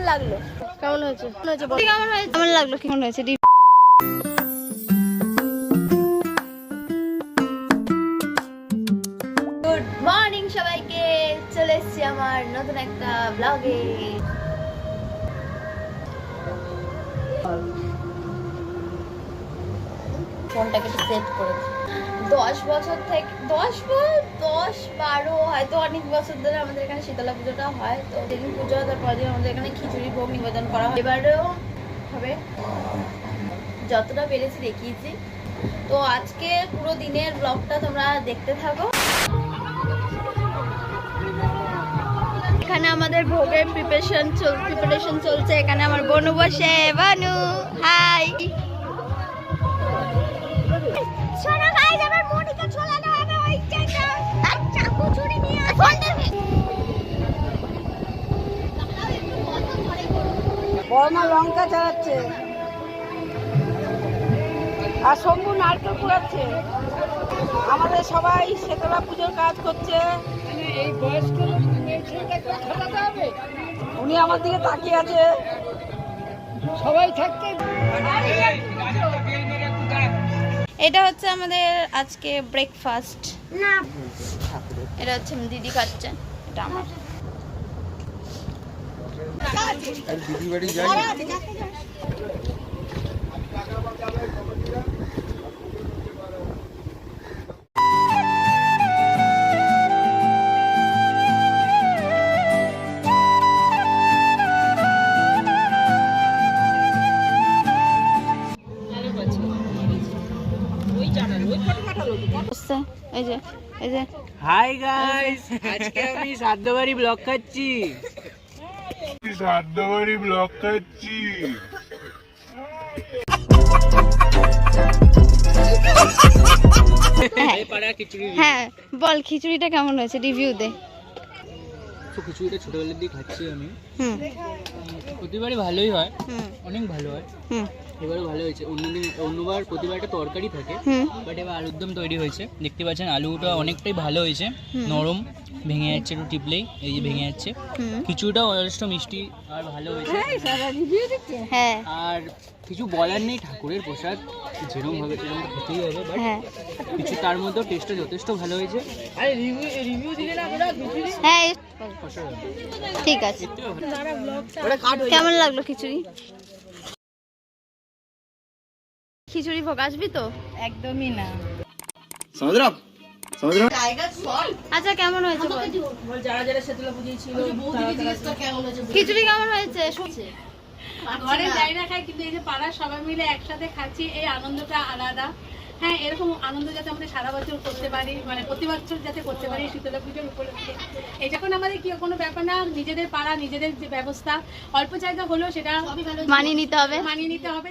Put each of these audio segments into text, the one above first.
কেমন লাগল? কেমন হয়েছে? কেমন হয়েছে কেমন লাগল? কেমন হয়েছে? গুড মর্নিং সবাইকে। চলে এসেছি আমার নতুন একটা ব্লগে ফোনটাকে একটু সেট করে দশ বছর থেকে, দশ বছর দশ বারো হয়তো অনেক বছর ধরে আমাদের এখানে শীতলা পুজোটা হয়। তো যেদিন পুজো হয়, তারপর দিন আমাদের এখানে খিচুড়ি, ভোগ নিবেদন করা হয়। এবারেও হবে। যতটা পেরেছি দেখিয়েছি। তো আজকে পুরো দিনের ব্লগটা তোমরা দেখতে থাকো। এখানে আমাদের ভোগের প্রিপারেশন প্রিপারেশন চলছে। এখানে আমার বনু বসে। বানু হাই বর্মা লঙ্কা চালাচ্ছে। আর শম্ভু নারকেল কুড়াচ্ছে। আমাদের সবাই শীতলা পুজোর কাজ করছে। উনি আমার দিকে তাকিয়ে আছে। সবাই থাকতে এটা হচ্ছে আমাদের আজকে ব্রেকফাস্ট না। এটা হচ্ছে দিদি খাচ্ছে এটা আমার। দিদি বাড়ি যাই বসছে। এই যে এই যে। হাই গাইস আজকে আমি সাদ্যবাড়ি ব্লগ খাচ্ছি। সাদ্যবাড়ি ব্লক খাচ্ছি হ্যাঁ বল খিচুড়িটা কেমন হয়েছে? রিভিউ দে। তো খিচুড়িটা ছোটবেলার দিয়ে খাচ্ছি আমি। হুম। প্রতিবারই ভালোই হয়। অনেক ভালো হয়। হুম। এবারও ভালো হয়েছে। অন্যদিন অন্যবার প্রতিবার একটা তরকারি থাকে বাট এবার আলুর দম তৈরি হয়েছে। দেখতে পাচ্ছেন আলুটা অনেকটাই ভালো হয়েছে। নরম ভেঙে যাচ্ছে একটু টিপলেই এই যে ভেঙে যাচ্ছে। খিচুড়িটাও যথেষ্ট মিষ্টি আর ভালো হয়েছে। হ্যাঁ আর কিছু বলার নেই ঠাকুরের প্রসাদ যেরকম হবে সেরকম খেতেই হবে বাট হ্যাঁ। কিছু তার মধ্যেও টেস্টটা যথেষ্ট ভালো হয়েছে। আরে রিভিউ রিভিউ দিলে না হ্যাঁ ঠিক আছে। হয়ে কেমন লাগল খিচুড়ি? খিচুড়ি ভোগ আসবি তো? একদমই না। সমুদ্র হ্যাঁ এরকম আনন্দ যাতে আমরা সারা বছর করতে পারি মানে প্রতি বছর যাতে করতে পারি শীতলা পুজোর উপলক্ষে। আমাদের কোনো ব্যাপার না নিজেদের পাড়া নিজেদের যে ব্যবস্থা অল্প জায়গা হলেও সেটা মানিয়ে নিতে হবে। মানিয়ে নিতে হবে।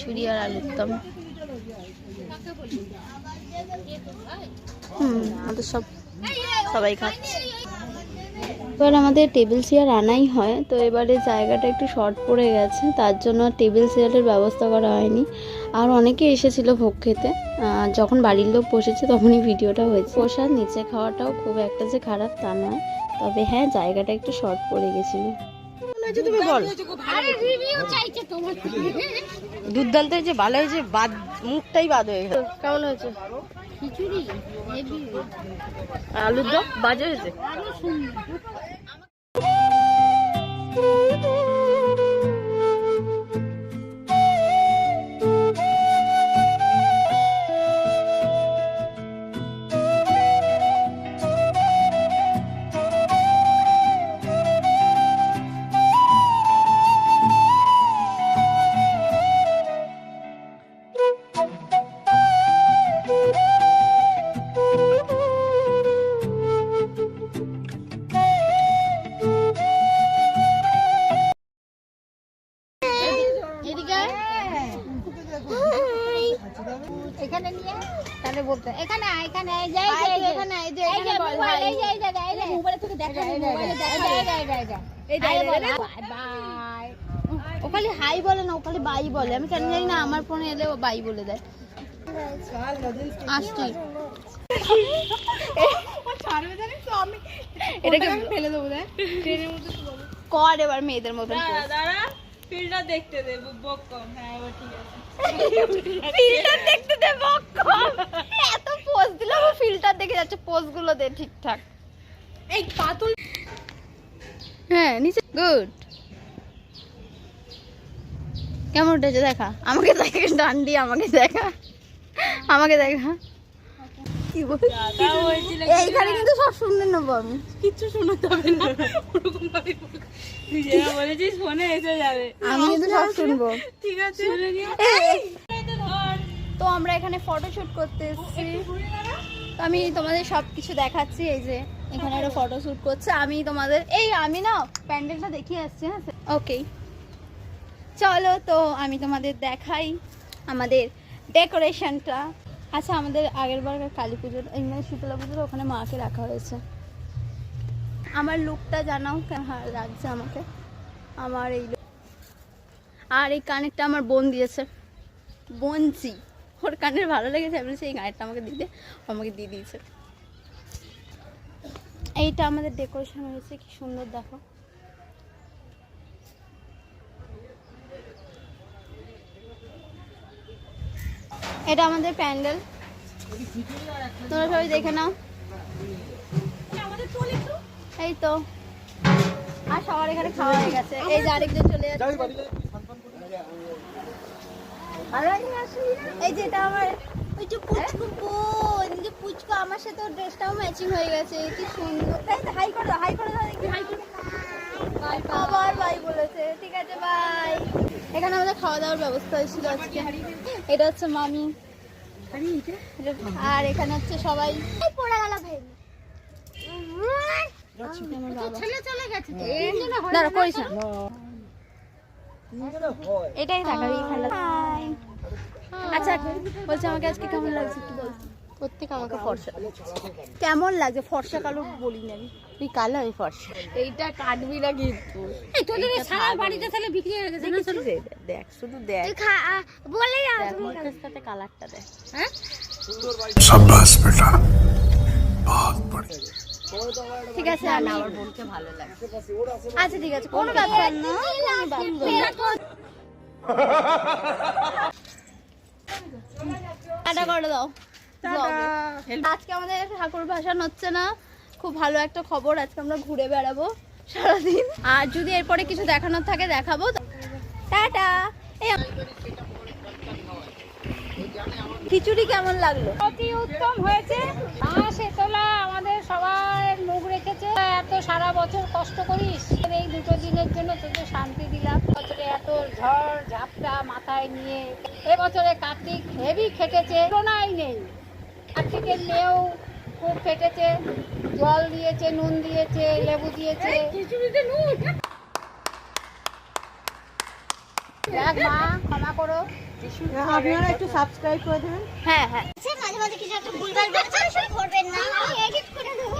ছুরি আর আলুর দম। হুম আমাদের সব সবাই খাচ্ছে। এবার আমাদের টেবিল চেয়ার আনাই হয় তো এবারে জায়গাটা একটু শর্ট পড়ে গেছে তার জন্য টেবিল চেয়ারের ব্যবস্থা করা হয়নি। আর অনেকে এসেছিল ভোগ খেতে যখন বাড়ির লোক বসেছে তখনই ভিডিওটা হয়েছে। প্রসাদ নিচে খাওয়াটাও খুব একটা যে খারাপ তা নয় তবে হ্যাঁ জায়গাটা একটু শর্ট পড়ে গেছিল। বল। দুর্দান্ত হয়েছে ভালো হয়েছে, বাদ, মুখটাই বাদ হয়ে গেছে কেমন হয়েছে? আলুর দম বাজে হয়েছে। এখানে আয়, এখানে আয়, যাই, আয়, যাই, তুই যাই। এখানে আয়, এই যে এই এখানে যে বল, hi এই যে, এই জায়গা, এই যে। মোবাইলে তোকে দেখা এই যে, মোবাইলে দেখা এই যে, এই যে, এই যে, এই যে। এই যে, এই যে, এই যে। bye. ও খালি হাই বলে না ও খালি বাই বলে আমি কেন জানি না আমার ফোনে এলে ও বাই বলে দেয় আসছি এটাকে ফেলে দেবো দেখ কর এবার মেয়েদের মতন ফিল্টার দেখতে দে বক কম ফিল্টার দেখতে দে বক কম এত পোজ দিলাম ও ফিল্টার দেখে যাচ্ছে পোজগুলো দে ঠিকঠাক। এই পাতুল হ্যাঁ নিচে গুড কেমন উঠেছে দেখা? আমাকে দেখা ডান দিয়ে আমাকে দেখা। আমাকে দেখা। কি এইখানে কিন্তু সব শুনে নেব আমি। কিচ্ছু শোনাতে হবে না। ওরকম ভাবে বলেছিস ফোনে এসে যাবে। আমি কিন্তু সব শুনব। ঠিক আছে। শুনে তো আমরা এখানে করতে এসেছি। তো আমি তোমাদের সব কিছু দেখাচ্ছি। এই যে এখানে একটা ফটো শুট করছে। আমি তোমাদের এই আমি না প্যান্ডেলটা দেখিয়ে আসছি হ্যাঁ ওকে চলো তো আমি তোমাদের দেখাই আমাদের ডেকোরেশনটা আচ্ছা আমাদের আগের বার কালী পুজোর মানে শীতলা পুজোর ওখানে মাকে রাখা হয়েছে। আমার লুকটা জানাও হয় লাগছে আমাকে? আমার এই আর এই কানেরটা আমার বোন দিয়েছে। বঞ্চি ওর কানের ভালো লেগেছে, আমি সেই গানটা আমাকে দিতে। আমাকে দিয়ে দিয়েছে। এইটা আমাদের ডেকোরেশন হয়েছে, কি সুন্দর দেখো। এটা আমাদের প্যান্ডেল। তোমরা সবাই দেখে নাও। এই তো। আর সবার এখানে খাওয়া হয়ে গেছে। এই যে আরেকজন চলে যাচ্ছে। এই যে এটা আমার ওই যে পুচকু বোন যে পুচকু আমার সাথে ওর ড্রেসটাও ম্যাচিং হয়ে গেছে। কি সুন্দর। এই তো হাই করো হাই করো হাই করো। বাই বলেছে। ঠিক আছে বাই। এখানে আমাদের খাওয়া দাওয়ার ব্যবস্থা হয়েছিল আজকে। এটা হচ্ছে মামি। আর এখানে হচ্ছে সবাই। পড়ে গেল ভাই। আমার বাবা ছেলে চলে গেছে দাঁড়া করিস না। এটাই আচ্ছা বলছে আমাকে আজকে কেমন লাগছে একটু বল। প্রত্যেক আমাকে ফর্সা কেমন লাগছে? ফর্সা কালো বলি না আমি। তুই কালো আমি ফর্সা। এইটা কাটবি না কিন্তু। এই তোদের সারা বাড়িতে তাহলে বিক্রি হয়ে গেছে না দেখ শুধু দেখ। বলে তুমি সাথে কালারটা হ্যাঁ? বেটা। বহুত বড় ঠিক আছে আমার বোনকে ভালো লাগে। আচ্ছা ঠিক আছে ব্যাপার না করে দাও। আজকে আমাদের ঠাকুর ভাষণ হচ্ছে না। খুব ভালো একটা খবর, আজকে আমরা ঘুরে বেড়াবো সারাদিন। আর যদি এরপরে কিছু দেখানোর থাকে, দেখাবো। টাটা! খিচুড়ি কেমন লাগল? অতি উত্তম হয়েছে। মা শেতলা আমাদের সবার মুখ রেখেছে। এত সারা বছর কষ্ট করিস। এই দুটো দিনের জন্য তোকে শান্তি দিলাম। বছরে এত ঝড়, ঝাপটা মাথায় নিয়ে এবছরে কার্তিক হেভি খেটেছে। তুলনাই নেই। কার্তিকের মেয়েও খুব ফেটেছে জল দিয়েছে নুন দিয়েছে লেবু দিয়েছে। মা ক্ষমা করো। আপনারা একটু সাবস্ক্রাইব করে দেবেন। হ্যাঁ হ্যাঁ। মাঝে মাঝে কিছু একটা ভুলভাল বলছে করবেন না। আমি এডিট করে দেবো।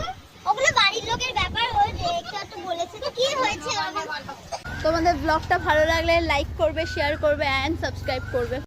ওগুলো বাড়ির লোকের ব্যাপার হয়েছে একটু একটু বলেছে। তো কি হয়েছে? তোমাদের ব্লগটা ভালো লাগলে লাইক করবে শেয়ার করবে অ্যান্ড সাবস্ক্রাইব করবে।